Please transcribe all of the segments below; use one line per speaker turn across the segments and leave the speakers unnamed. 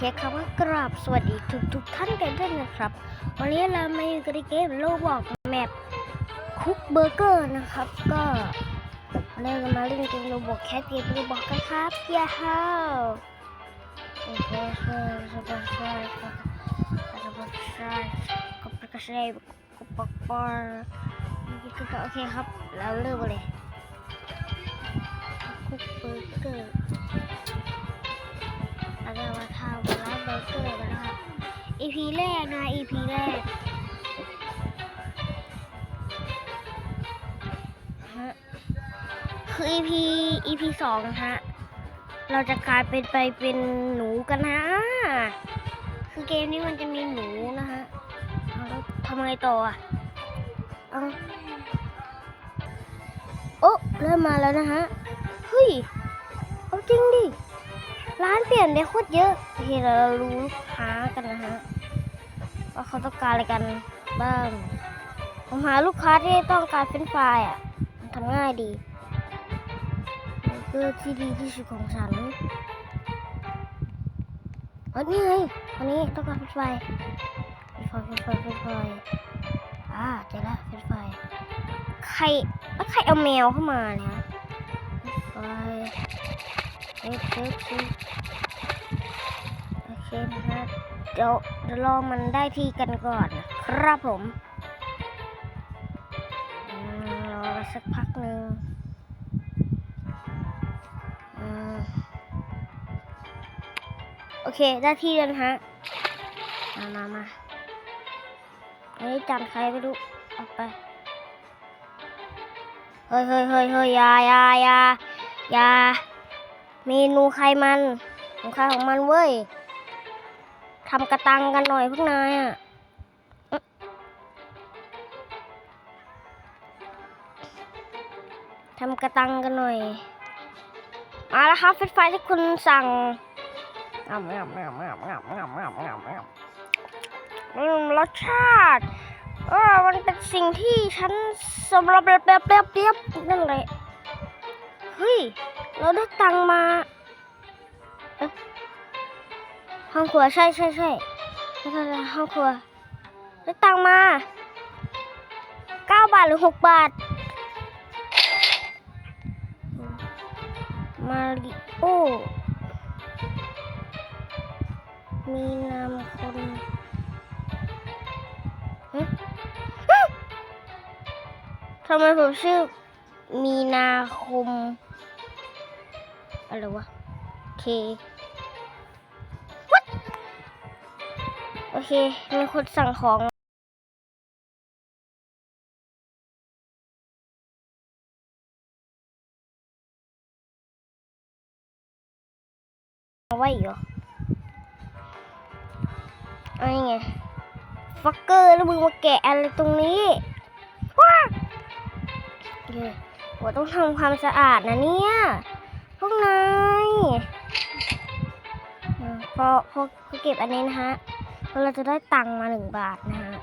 เคครับก็กราบสวัสดีทุกทุกท่านกันด้วยนะครับ วันนี้เรามาอยู่กันในเกมโลบอกแมปคุกเบอร์เกอร์นะครับ ก็วันนี้เรามาเล่นเกมโลบอกแคสเกมโลบอกกันครับเย้ฮาโอเคใช่ใช่ใช่ใช่ใช่ใช่ก็ประกาศได้ก็ปักปอร์โอเคครับ เราเริ่มเลยคุกเบอร์เกอร์ เอร์กอร์กันนะครับ EP แรกนะ EP แรกคือ EP EP สองฮะ เราจะกลายเป็นไปเป็นหนูกันนะคือเกมนี้มันจะมีหนูนะฮะเอาแล้วทำไงต่ออะเอาโอ้เริ่มมาแล้วนะฮะ เฮ้ย เอาจริงดิ ร้านเปลี่ยนไปโคตรเยอะโอเคเรารู้ลูกค้ากันนะฮะว่าเขาต้องการอะไรกันบ้างผมหาลูกค้าที่ต้องการเฟรนช์ฟราอะมันทำง่ายดีนี่คือที่ดีที่สุดของฉันอ๋อนี่ไงอันนี้ต้องการเฟรนช์ฟรายเฟรนช์ฟรายเฟรนช์ฟรายเฟรนช์ฟราอ่าเจอแล้วเฟรนช์ฟราใครแล้วใครเอาแมวเข้ามาเนี่ยเฟ รนช์ฟรายเอ๊ะเอ๊ะเอ๊ะโอเคนะฮะเดี๋ยวเดี๋ยวรอมันได้ที่กันก่อนนะครับผมอืมรอสักพักหนึ่งอืมโอเค ได้ที่แล้วฮะ มามามาอันนี้จานใครไม่รู้เอาไป เฮ้ยเฮ้ยเฮ้ยเฮ้ยอยาอยาอยาอยา เมนูไขมันของใครของมันเว้ยทำกระตังกันหน่อยพวกนายอะทำกระตังกันหน่อย มาแล้วครับเฟสไฟที่คุณสั่งรสชาติ เออ มันเป็นสิ่งที่ฉันสำรับเปรียบเปรียบเปรียบนั่นเลยเฮ้ย เราได้ตังมาห้องครัวใช่ใช่ใช่ใช่ห้องครัวได้ตังมาเก้าบาทหรือหกบาท มาริโอ มีนามคนทำไมผมชื่อมีนาคม อะไรวะเคโอเค มีคนสั่งของเอาไว้อีกเหรอเอันนี้ไงฟักเกอร์แล้วมึงมาแกะอะไรตรงนี้ว้าโอเคหัวต้องทำความสะอาดนะเนี่ย พวกนายอืมพอพอพอเก็บอันนี้นะฮะเราจะได้ตังค์มาหนึ่งบาทนะฮะ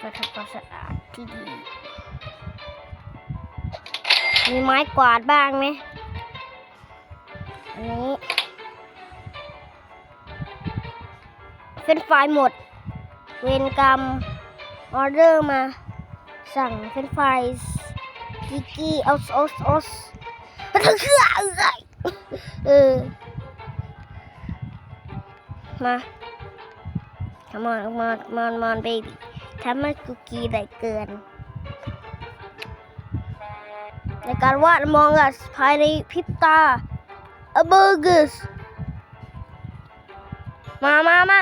ก็ทำความสะอาดที่ดี มีไม้กวาดบ้างไหมอันนี้เฟรนช์ฟหมด เวรกรรม ออเดอร์มา สั่งเฟรนช์ฟกิกกี้อาออสออส เออมา come on come on come on come on baby ทำให้คุกกี้ได้เกิน ในการวาดมองอัสภายในพริบตา a burgers มามามา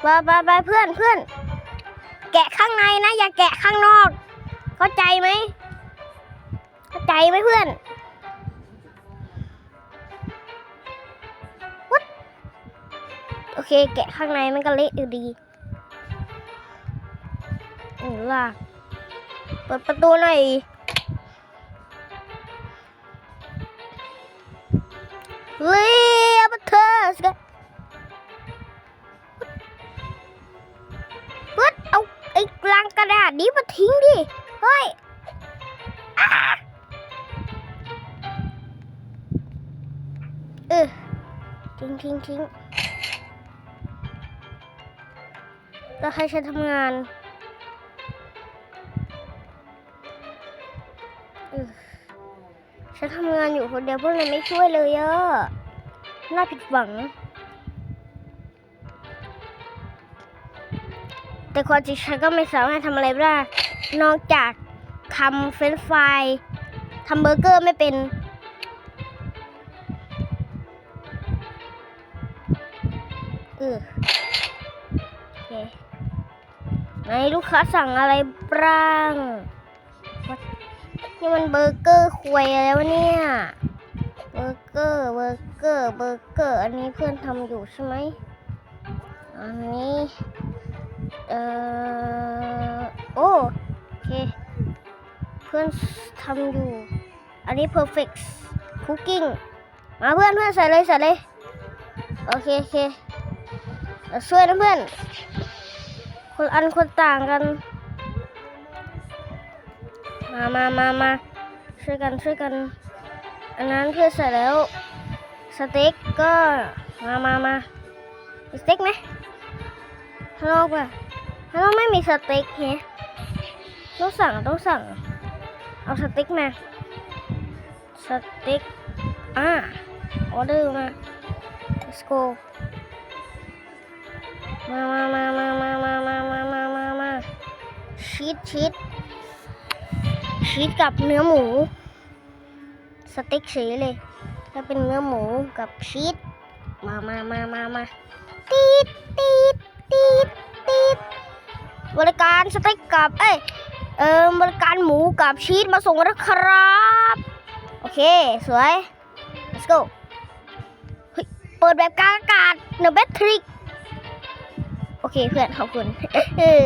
ไปไปไปเพื่อนเพื่อน แกะข้างในนะ อย่าแกะข้างนอก เข้าใจไหม เข้าใจไหมเพื่อน เคแกะข้างในมันก็เละอยู่ดีอือล่ะเปิดประตูหน่อยเรียบเธอสกเพื่อนเอาไอ้ลังกระดาษนี้มาทิ้งดิ เฮ้ยเออทิ้งทิ้งทิ้ง แล้วให้ฉันทำงานฉันทำงานอยู่คนเดียวพวกนั้ไม่ช่วยเลยอะน่าผิดหวัง แต่ความจริงฉันก็ไม่สามารถทำอะไรได้ นอกจากทำเฟรนช์ฟรายทำเบอร์เกอร์ไม่เป็น เออโอเค ไหนลูกค้าสั่งอะไรบ้างนี่มันเบอร์เกอร์ควยอะไรวะเนี่ยเบอร์เกอร์เบอร์เกอร์เบอร์เกอร์อันนี้เพื่อนทำอยู่ใช่ไหมอันนี้เอ่อโอเคเพื่อนทำอยู่ อันนี้ perfect cooking มาเพื่อนเพื่อนใส่เลยใส่เลย โอเคโอเคช่วยนะเพื่อน คนอันคนต่างกัน มามามามาช่วยกันช่วยกัน อันนั้นเพื่อนใส่แล้ว สเต็กก็มามามาสเต็กไหมฮัลโหลป่ะฮัลโหลไม่มีสเต็กแฮะต้องสั่งต้องสั่ง เอาสเต็กมา สเต็กอ่าออเดอร์มา let's go มามามามามามามามามามามาชีสชีสชีสกับเนื้อหมู สเต็กเฉยเลย ถ้าเป็นเนื้อหมูกับชีสมามามามามาตีดตีดตีดตีดบริการสเต็กกับเอ้ยเออบริการหมูกับชีสมาส่งแล้วครับ โอเค สวย let's go เฮ้ยเปิดแบบกลางอากาศเนอแบทริก อเคเพื่อนขอบคุณเออ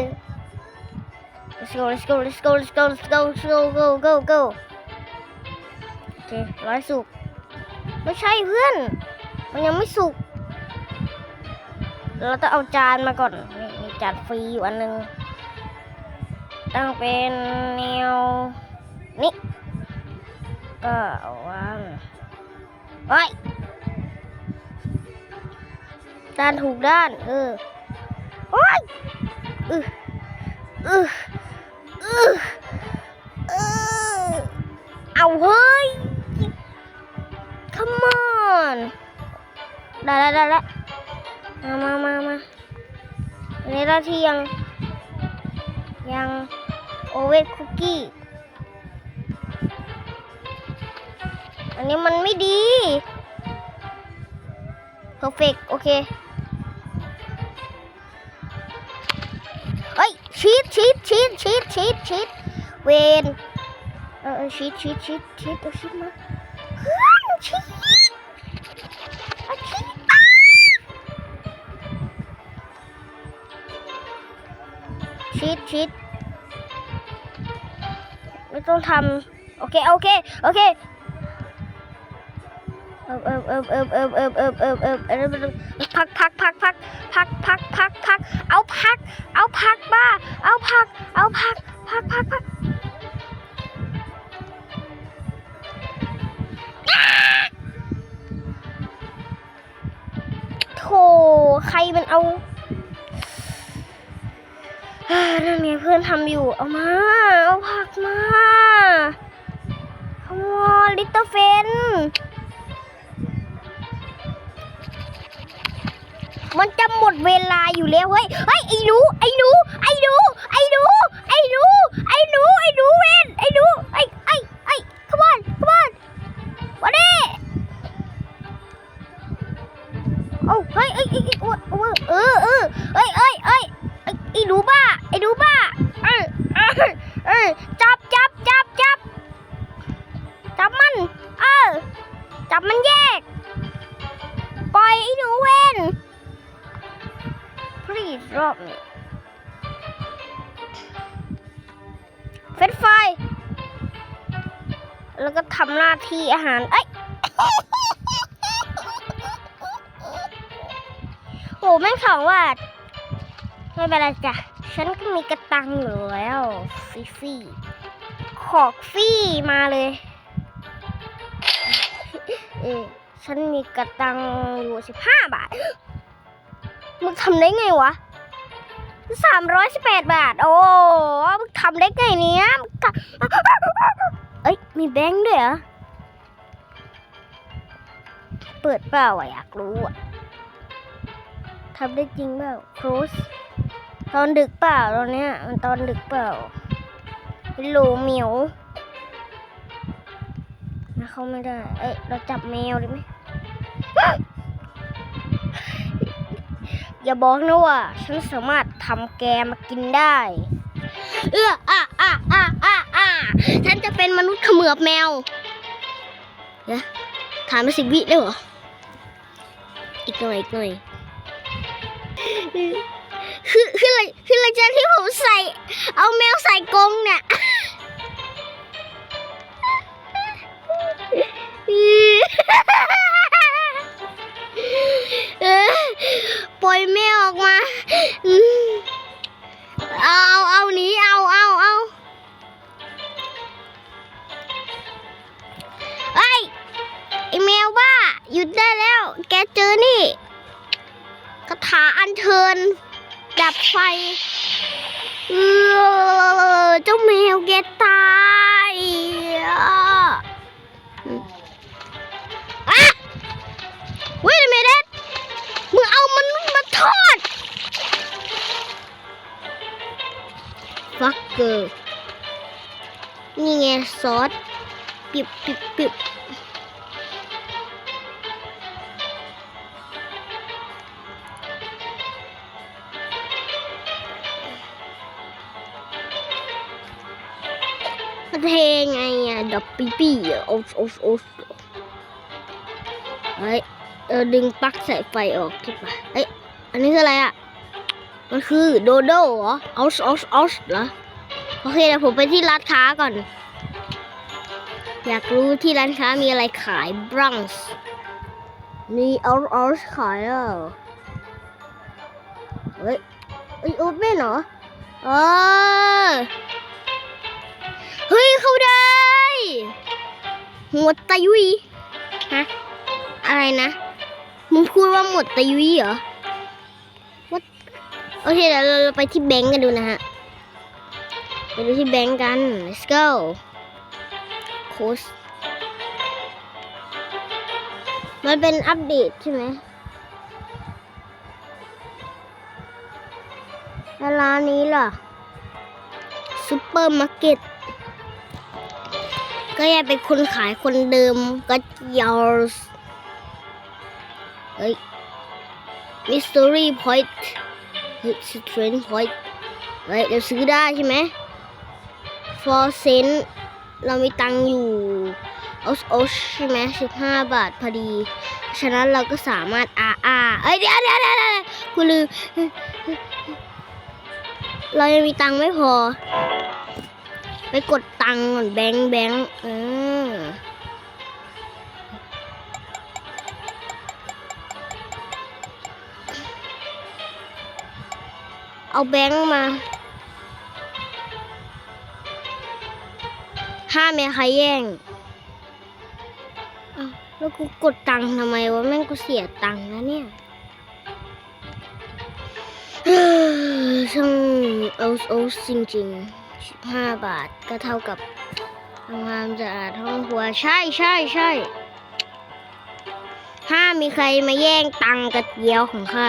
let's go let's go let's go let's go let's go let's go go go go โอเคร้อยสุก ไม่ใช่เพื่อน มันยังไม่สุก เราต้องเอาจานมาก่อนนี่มีจานฟรีอยู่อันหนึ่งตั้งเป็นแนวนี่ก็วางไว้ด้านถูกด้าน เออ อืออืออืออือเอาเฮ้ย come on ได้แล้วได้แล้วมามามามาอันนี้ได้ที่ยัง ยังโอเวทคุกกี้ อันนี้มันไม่ดี perfect โอเค ชีสชีสชีสชีสชีสชีสเวนเออชีสชีสชีสชีสเอาชีสมาเพื่อนชีสเอาชีสอะชีสชีสไม่ต้องทำโอเคโอเคโอเค เอิบเอิบเอิบเอิบเอิบเอิบเอิบเอิบเอิบเอิบเอิบพักพักพักพักพักพักพักพักเอาพัก เอาพักบ้า เอาพัก เอาพัก พักพักพักโถใครมันเอาอ่านั่นไงเพื่อนทำอยู่ เอามา เอาผักมาขโมยลิตเติ้ลเฟน มันจะหมดเวลาอยู่แล้วเฮ้ยเฮ้ยไอ้หนูไอ้หนูไอ้หนูไอ้หนูไอ้หนูไอ้หนูไอ้หนูเวนไอ้หนูไอ้ไอ้ไอ้ come on come on วันนี้โอ้เฮ้ยเอ้ยเอ้ยเอ้เอ้เออเออเอ้ยเอ้ยเอ้ยไอ้ไอ้หนูบ้าไอ้หนูบ้าเออเออเออจับจับจับจับจับมันเออจับมันแยก ปล่อยไอ้หนูเวน please drop me เฟรนช์ฟแล้วก็ทำหน้าที่อาหาร เอ้ยโหแม่งสองว่าทไม่เป็นไรจ้ะ ฉันก็มีกระตังอยู่แล้วฟรีฟีขอกฟรีมาเลย เออฉันมีกระตังอยู่สิบห้าบาท มึงทำได้ไงวะสามร้อยสิบแปดบาท โอ้มึงทำได้ไงเนี้ยเอ้ย มีแบงค์ด้วยเหรอ เปิดเปล่าอะอยากรู้อะทำได้จริงเปล่าครูสตอนดึกเปล่าตอนเนี้ย มันตอนดึกเปล่าฮัลโหลเหมียวนะเขาไม่ได้ เอ้ย เราจับแมวได้ไหม อย่าบอกนะว่า ฉันสามารถทำแกมากินได้ เอออะอะอะอะอะฉันจะเป็นมนุษย์เขมือบแมวเดี๋ยวถามมาสิบวิได้เหรอ อีกหน่อยอีกหน่อยคือคืออะไรคือหลังจาที่ผมใส่ เอาแมวใส่กรงเนี่ย ปล่อยแมวออกมาอืมเอาเอาหนีเอาเอาเอาเอ้ยไอแมวบ้าหยุดได้แล้ว แกเจอนี่คาถาอัญเชิญดับไฟเออเจ้าแมวแกตาย เกอนี่ไงซอส ปิบปิบปิบมันเทไงอะดับปีปี้อะโอ๊ตโอ๊ตโอ๊ตเฮ้ยเออดึงปลั๊กสายไฟออกที่ปะเอ้ย อันนี้คืออะไรอะ มันคือโดโด้เหรอเอส์เอส์เอสเหรอ โอเคเดี๋ยวผมไปที่ร้านค้าก่อน อยากรู้ที่ร้านค้ามีอะไรขายบรังส์มีเอาส์เอาส์ขายอะเฮ้ยเอ้ยโอเปนเหรอเออเฮ้ยเข้าได้หัวตายุยฮะอะไรนะมึงพูดว่าหมดตะยุยเหรอ What? โอเคเดี๋ยวเราเราไปที่แบงก์กันดูนะฮะ ไปดูที่แบงก์กัน let's go โค้ชมันเป็นอัปเดตใช่ไหมแล้วร้านนี้ล่ะซูเปอร์มาร์เก็ต ก็ยังเป็นคนขายคนเดิมก็ยาวเฮ้ย mystery point เฮ้ย strange point เฮ้ยเราซื้อได้ใช่ไหม for cent เรามีตังค์อยู่โอสโอสใช่ไหมสิบห้าบาทพอดี ฉะนั้นเราก็สามารถอาอาเอ้ยเดี๋ยวเดี๋ยวเดี๋ยวกูลืมเรายังมีตังค์ไม่พอ ไปกดตังค์ก่อนแบงค์แบงค์เออเอาแบงค์มา ห้ามไม่ใครแย่งแล้วกูกดตังค์ทำไมวะแม่งกูเสียตังค์นะเนี่ยช่างเอาเอาจริงๆสิบห้าบาทก็เท่ากับทำความสะอาดห้องครัวใช่ใช่ใช่ห้ามมีใครมาแย่งตังค์กระเจียวของข้า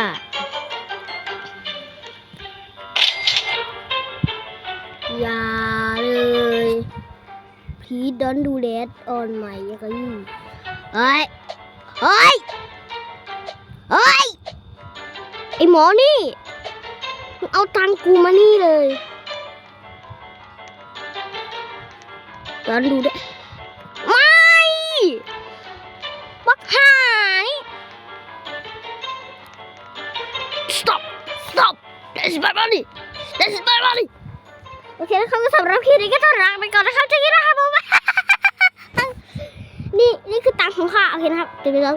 Please don't do that on my ยังไงเฮ้ย เฮ้ย เฮ้ย ไอหมอนี่ เอาตังกูมานี่เลย Don't do that ไม่บักหาย Stop Stop That's my money That's my money อเคนะครับก็สำหรับคลิปนี้ก็ต้องลาไปก่อนนะครับเจอกันนะครับผมนี่นี่คือตังของข้าโอเคนะครับเจอกันแล้ว